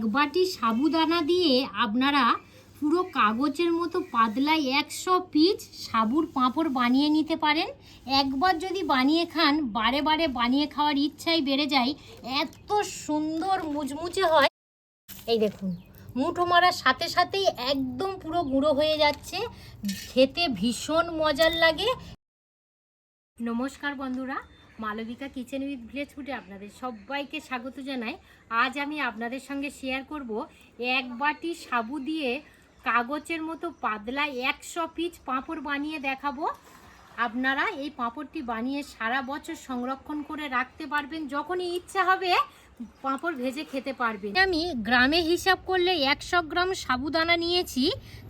এক বাটি সাবুদানা দিয়ে আপনারা পুরো কাগজের মতো পাতলায় একশো পিস সাবুর পাঁপড় বানিয়ে নিতে পারেন। একবার যদি বানিয়ে খান, বারে বারে বানিয়ে খাওয়ার ইচ্ছাই বেড়ে যায়। এত সুন্দর মুচমুচে হয়। এই দেখুন, মুঠো মারার সাথে সাথেই একদম পুরো গুঁড়ো হয়ে যাচ্ছে। খেতে ভীষণ মজার লাগে। নমস্কার বন্ধুরা মালবিকা কিচেন উইথ ভিলেজ ফুডে আপনাদের সবাইকে স্বাগত জানাই। আজ আমি আপনাদের সঙ্গে শেয়ার করব এক বাটি সাবু দিয়ে কাগজের মতো পাতলা একশো পিচ পাঁপড় বানিয়ে দেখাবো। আপনারা এই পাঁপড়টি বানিয়ে সারা বছর সংরক্ষণ করে রাখতে পারবেন যখনই ইচ্ছা হবে। পাঁপড় ভেজে খেতে পারবেন। আমি গ্রামে হিসাব করলে একশো গ্রাম সাবুদানা নিয়েছি,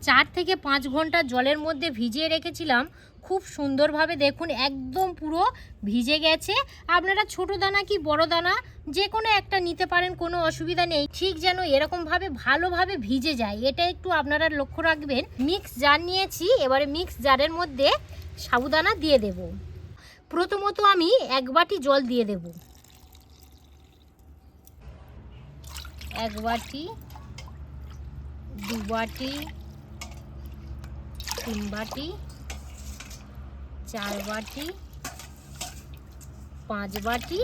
চার থেকে পাঁচ ঘণ্টা জলের মধ্যে ভিজিয়ে রেখেছিলাম। খুব সুন্দরভাবে দেখুন, একদম পুরো ভিজে গেছে। আপনারা ছোট দানা কি বড় দানা, যে কোনো একটা নিতে পারেন, কোনো অসুবিধা নেই। ঠিক যেন এরকমভাবে ভালোভাবে ভিজে যায়, এটা একটু আপনারা লক্ষ্য রাখবেন। মিক্স জার নিয়েছি, এবারে মিক্স জারের মধ্যে সাবুদানা দিয়ে দেব। প্রথমত আমি এক বাটি জল দিয়ে দেব। এক বাটি দু বাটি তিন বাটি চার বাটি পাঁচ বাটি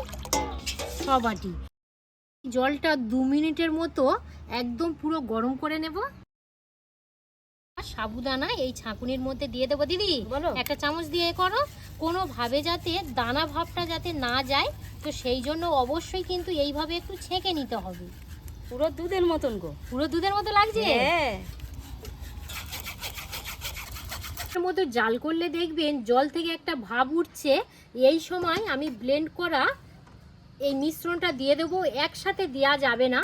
ছ বাটি। জলটা দু মিনিটের মতো একদম পুরো গরম করে নেব। আর সাবুদানা এই ছাঁকুনির মধ্যে দিয়ে দেবো দিদি। বলো। একটা চামচ দিয়ে করো। কোনোভাবে যাতে দানা ভাবটা যাতে না যায় তো সেই জন্য অবশ্যই কিন্তু এইভাবে একটু ছেঁকে নিতে হবে। পুরো দুধের মতন গো। পুরো দুধের মতো লাগছে? হ্যাঁ। মতো জাল করলে দেখবেন জল থেকে একটা ভাব উঠছে। এই সময় আমি ব্লেন্ড করা এই মিশ্রণটা দিয়ে দেবো একসাথে দেওয়া যাবে না।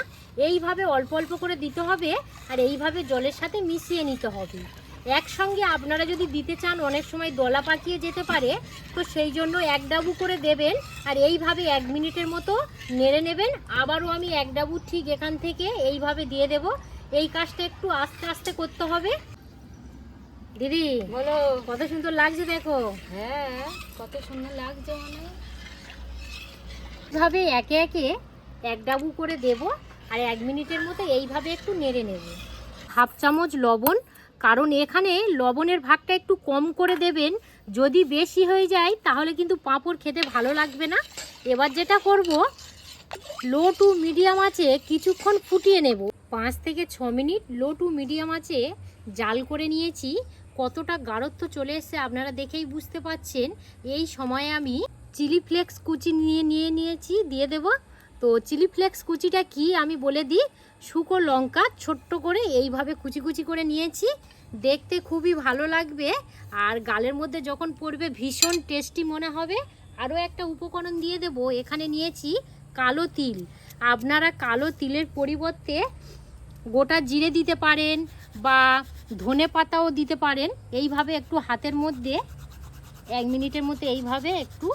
এইভাবে অল্প অল্প করে দিতে হবে আর এইভাবে জলের সাথে মিশিয়ে নিতে হবে। একসঙ্গে আপনারা যদি দিতে চান অনেক সময় দলা পাকিয়ে যেতে পারে। তো সেই জন্য এক ডাবু করে দেবেন আর এইভাবে এক মিনিটের মতো নেড়ে নেবেন। আবারও আমি এক ডাবু ঠিক এখান থেকে এইভাবে দিয়ে দেব। এই কাজটা একটু আস্তে আস্তে করতে হবে। দিদি বলো। কত সুন্দর লাগছে দেখো। হ্যাঁ কত সুন্দর লাগছে মানে। এইভাবে একে একে এক ডাবু করে দেব আর এক মিনিটের মতো এইভাবে একটু নেড়ে নেব। হাফ চামচ লবণ কারণ এখানে লবণের ভাগটা একটু কম করে দেবেন। যদি বেশি হয়ে যায়, তাহলে কিন্তু পাঁপড় খেতে ভালো লাগবে না। এবার যেটা করব, লো টু মিডিয়াম আছে কিছুক্ষণ ফুটিয়ে নেব। পাঁচ থেকে ছ মিনিট লো টু মিডিয়াম আছে জাল করে নিয়েছি। কতটা গাঢ়ত্ব চলে এসছে আপনারা দেখেই বুঝতে পাচ্ছেন। এই সময়ে আমি চিলি ফ্লেক্স কুচি নিয়ে নিয়ে নিয়েছি, দিয়ে দেব। তো চিলি ফ্লেক্স কুচিটা কি আমি বলে দিই? শুকো লঙ্কা ছোট্ট করে এইভাবে কুচি কুচি করে নিয়েছি। দেখতে খুবই ভালো লাগবে। আর গালের মধ্যে যখন পড়বে ভীষণ টেস্টি মনে হবে। আরও একটা উপকরণ দিয়ে দেব। এখানে নিয়েছি কালো তিল। আপনারা কালো তিলের পরিবর্তে গোটা জিরে দিতে পারেন বা ধনে পাতাও দিতে পারেন। এইভাবে একটু হাতের মধ্যে, এক মিনিটের মধ্যে এইভাবে একটু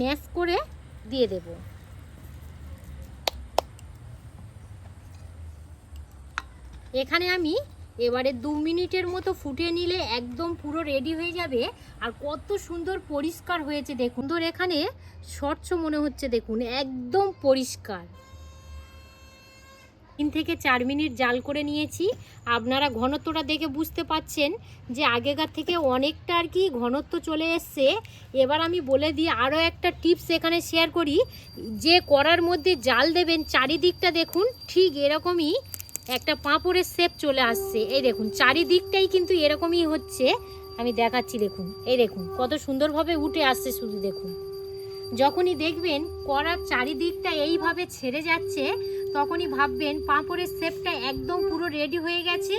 ম্যাশ করে দিয়ে দেব। এখানে আমি এবারে দু মিনিটের মতো ফুটিয়ে নিলে একদম পুরো রেডি হয়ে যাবে। আর কত সুন্দর পরিষ্কার হয়েছে দেখুন। ধর এখানে স্বচ্ছ মনে হচ্ছে দেখুন, একদম পরিষ্কার। তিন থেকে চার মিনিট জাল করে নিয়েছি। আপনারা ঘনত্বটা দেখে বুঝতে পাচ্ছেন যে আগেকার থেকে অনেকটা আর কি ঘনত্ব চলে এসছে। এবার আমি বলে দিই আরও একটা টিপস এখানে শেয়ার করি। যে করার মধ্যে জাল দেবেন, চারিদিকটা দেখুন, ঠিক এরকমই একটা পাঁপড়ের শেপ চলে আসছে। এই দেখুন, চারিদিকটাই কিন্তু এরকমই হচ্ছে। আমি দেখাচ্ছি, দেখুন, এই দেখুন, কত সুন্দরভাবে উঠে আসছে শুধু দেখুন। যখনই দেখবেন করার চারিদিকটা এইভাবে ছেড়ে যাচ্ছে, তখনই ভাববেন পাঁপড়ের শেপটা একদম পুরো রেডি হয়ে গেছে।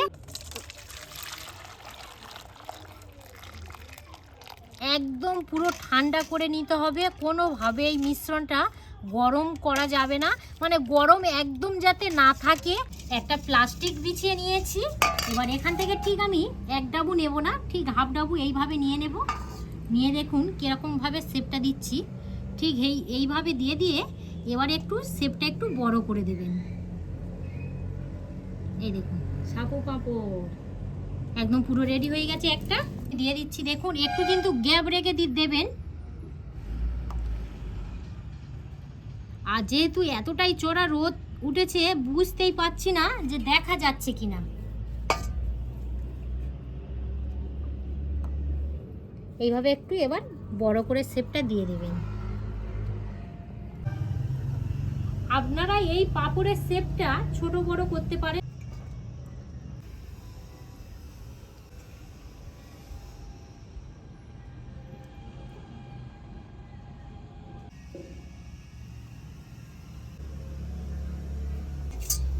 একদম পুরো ঠান্ডা করে নিতে হবে। কোনোভাবে এই মিশ্রণটা গরম করা যাবে না। মানে গরম একদম যাতে না থাকে, একটা প্লাস্টিক বিছিয়ে নিয়েছি। এবার এখান থেকে ঠিক আমি এক ডাবু নেব না, ঠিক হাফ ডাবু এইভাবে নিয়ে নেব। নিয়ে দেখুন কীরকমভাবে শেপটা দিচ্ছি। ঠিক এই, এইভাবে দিয়ে দিয়ে এবার একটু শেপটা একটু বড় করে দেবেন। এই দেখুন সাপো পাপড় একদম পুরো রেডি হয়ে গেছে একটা। দিয়ে দিচ্ছি, দেখুন, একটু কিন্তু গ্যাপ রেখে দি দেবেন। আর যেহেতু এতটাই চড়া রোদ উঠেছে, বুঝতেই পাচ্ছি না যে দেখা যাচ্ছে কিনা। এইভাবে একটু এবার বড় করে শেপটা দিয়ে দেবেন। আপনারা এই পাপড়ের শেপটা ছোট বড় করতে পারেন।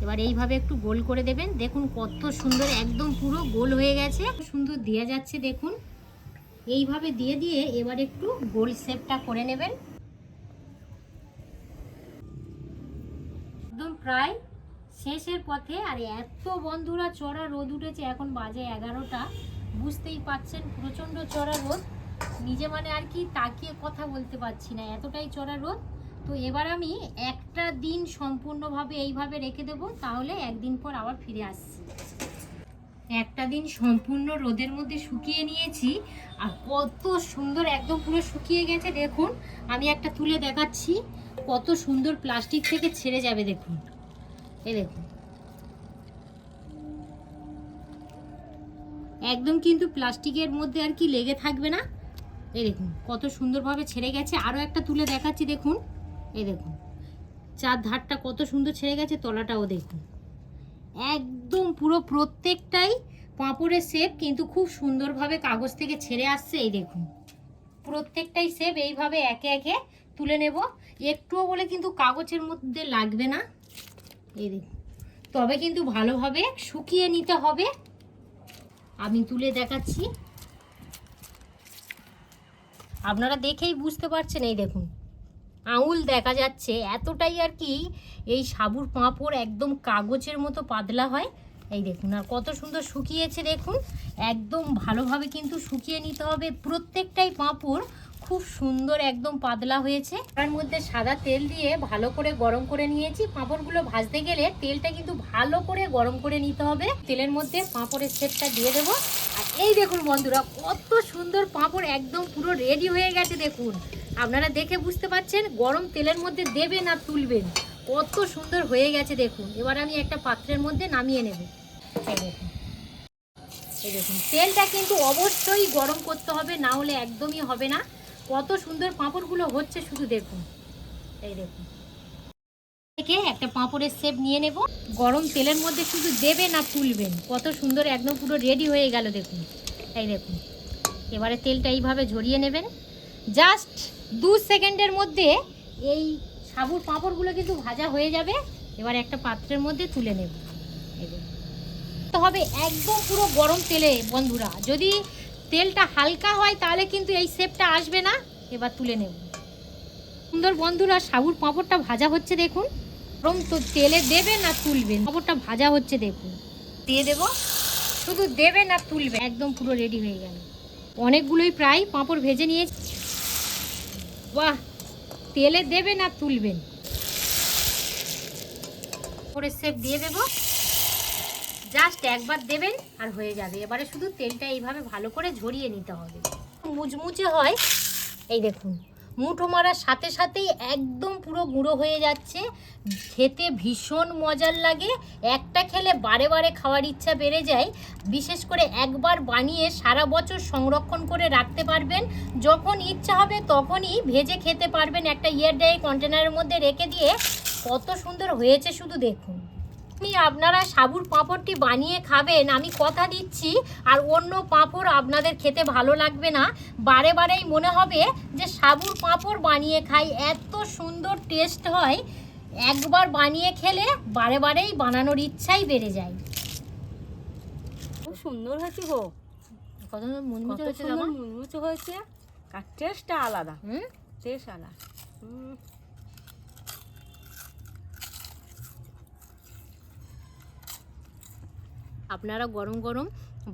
এবার এইভাবে একটু গোল করে দেবেন। দেখুন কত সুন্দর, একদম পুরো গোল হয়ে গেছে। সুন্দর দেওয়া যাচ্ছে, দেখুন। এইভাবে দিয়ে দিয়ে এবার একটু গোল শেপটা করে নেবেন। একদম প্রায় শেষের পথে, আর এত বন্ধুরা চড়া রোদ উঠেছে, এখন বাজে এগারোটা। বুঝতেই পাচ্ছেন, প্রচণ্ড চড়া রোদ। নিজে মানে আর কি তাকিয়ে কথা বলতে পারছি না, এতটাই চড়া রোদ। তো এবার আমি একটা দিন সম্পূর্ণভাবে এইভাবে রেখে দেবো, তাহলে একদিন পর আবার ফিরে আসছি। একটা দিন সম্পূর্ণ রোদের মধ্যে শুকিয়ে নিয়েছি, আর কত সুন্দর একদম পুরো শুকিয়ে গেছে, দেখুন, আমি একটা তুলে দেখাচ্ছি, কত সুন্দর প্লাস্টিক থেকে ছেড়ে যাবে, দেখুন। এই দেখুন। একদম কিন্তু প্লাস্টিকের মধ্যে আর কি লেগে থাকবে না। এই দেখুন, কত সুন্দরভাবে ছেড়ে গেছে, আরও একটা তুলে দেখাচ্ছি, দেখুন। এই দেখুন, চার ধারটা কত সুন্দর ছেড়ে গেছে, তলাটাও দেখুন। একদম পুরো প্রত্যেকটাই পাঁপড়ের শেপ কিন্তু খুব সুন্দরভাবে কাগজ থেকে ছেড়ে আসছে, এই দেখুন। প্রত্যেকটাই শেপ এইভাবে একে একে তুলে নেব। একটুও বলে কিন্তু কাগজের মধ্যে লাগবে না। এই দেখুন, তবে কিন্তু ভালোভাবে শুকিয়ে নিতে হবে। আমি তুলে দেখাচ্ছি। আপনারা দেখেই বুঝতে পারছেন, এই দেখুন। আঙুল দেখা যাচ্ছে, এতটাই আর কি এই সাবুর পাঁপড় একদম কাগজের মতো পাতলা হয়। এই দেখুন, আর কত সুন্দর শুকিয়েছে দেখুন। একদম ভালোভাবে কিন্তু শুকিয়ে নিতে হবে। প্রত্যেকটাই পাঁপড় খুব সুন্দর একদম পাতলা হয়েছে। তার মধ্যে সাদা তেল দিয়ে ভালো করে গরম করে নিয়েছি। পাঁপড়গুলো ভাজতে গেলে তেলটা কিন্তু ভালো করে গরম করে নিতে হবে। তেলের মধ্যে পাঁপড়ের শেপটা দিয়ে দেবো। আর এই দেখুন বন্ধুরা, কত সুন্দর পাঁপড় একদম পুরো রেডি হয়ে গেছে দেখুন। আপনারা দেখে বুঝতে পারছেন, গরম তেলের মধ্যে দেবেন আর তুলবেন। কত সুন্দর হয়ে গেছে, দেখুন। এবার আমি একটা পাত্রের মধ্যে নামিয়ে নেব। এই দেখুন। তেলটা কিন্তু অবশ্যই গরম করতে হবে, না হলে একদমই হবে না। কত সুন্দর পাঁপড়গুলো হচ্ছে, শুধু দেখুন। এই দেখুন। থেকে একটা পাঁপড়ের শেপ নিয়ে নেব। গরম তেলের মধ্যে শুধু দেবেন আর তুলবেন। কত সুন্দর একদম পুরো রেডি হয়ে গেল, দেখুন। এই দেখুন। এবারে তেলটা এইভাবে ঝরিয়ে নেবেন। জাস্ট দু সেকেন্ডের মধ্যে এই সাবুর পাঁপড়গুলো কিন্তু ভাজা হয়ে যাবে। এবার একটা পাত্রের মধ্যে তুলে নেব। তো হবে একদম পুরো গরম তেলে বন্ধুরা। যদি তেলটা হালকা হয় তাহলে কিন্তু এই শেপটা আসবে না। এবার তুলে নেব। সুন্দর বন্ধুরা সাবুর পাঁপড়টা ভাজা হচ্ছে দেখুন। গরম তো তেলে দেবে না তুলবেন পাঁপড়টা ভাজা হচ্ছে দেখুন। দিয়ে দেব? শুধু দেবে না তুলবে। একদম পুরো রেডি হয়ে গেল। অনেকগুলোই প্রায় পাঁপড় ভেজে নিয়েছি। বাহ, তেলে দেবে না তুলবেন। করে সেপ দিয়ে দেব। জাস্ট একবার দেবেন আর হয়ে যাবে। এবারে শুধু তেলটা এইভাবে ভালো করে ঝরিয়ে নিতে হবে। মুচমুচে হয়। এই দেখুন। মুঠো মারার সাথে সাথেই একদম পুরো গুঁড়ো হয়ে যাচ্ছে। খেতে ভীষণ মজার লাগে। একটা খেলে বারে বারে খাওয়ার ইচ্ছা বেড়ে যায়। বিশেষ করে একবার বানিয়ে সারা বছর সংরক্ষণ করে রাখতে পারবেন। যখন ইচ্ছা হবে তখনই ভেজে খেতে পারবেন একটা ইয়ার ড্রাই কন্টেনারের মধ্যে রেখে দিয়ে। কত সুন্দর হয়েছে শুধু দেখুন। আপনি আপনারা সাবুর পাঁপড়টি বানিয়ে খাবেন আমি কথা দিচ্ছি। আর অন্য পাঁপড় আপনাদের খেতে ভালো লাগবে না। বারে বারেই মনে হবে যে সাবুর পাঁপড় বানিয়ে খাই এত সুন্দর টেস্ট হয়। একবার বানিয়ে খেলে বারে বারেই বানানোর ইচ্ছাই বেড়ে যায়। খুব সুন্দর হয়েছে গো। কত মুচমুচে হয়েছে মুচমুচে হয়েছে। আর টেস্টটা আলাদা। হুম? টেস্ট আলাদা। হুম। আপনারা গরম গরম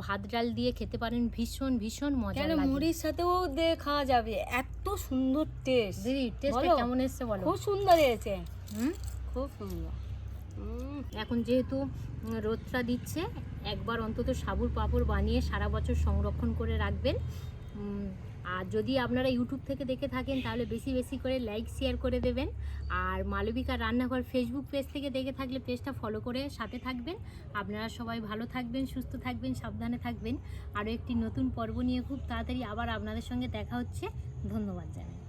ভাত ডাল দিয়ে খেতে পারেন ভীষণ ভীষণ মজা কেন লাগে। মুড়ির সাথেও দিয়ে খাওয়া যাবে এত সুন্দর টেস্ট দিদি টেস্টটা কেমন এসেছে বলো? খুব সুন্দর হয়েছে। হুম? খুব সুন্দর। এখন যেহেতু রোদটা দিচ্ছে একবার অন্তত সাবুর পাপড় বানিয়ে সারা বছর সংরক্ষণ করে রাখবেন। আর যদি আপনারা ইউটিউব থেকে দেখে থাকেন, তাহলে বেশি বেশি করে লাইক শেয়ার করে দেবেন। আর মালবিকা রান্নাঘর ফেসবুক পেজ থেকে দেখে থাকলে পেজটা ফলো করে সাথে থাকবেন। আপনারা সবাই ভালো থাকবেন, সুস্থ থাকবেন, সাবধানে থাকবেন। আরও একটি নতুন পর্ব নিয়ে খুব তাড়াতাড়ি আবার আপনাদের সঙ্গে দেখা হচ্ছে। ধন্যবাদ জানাই।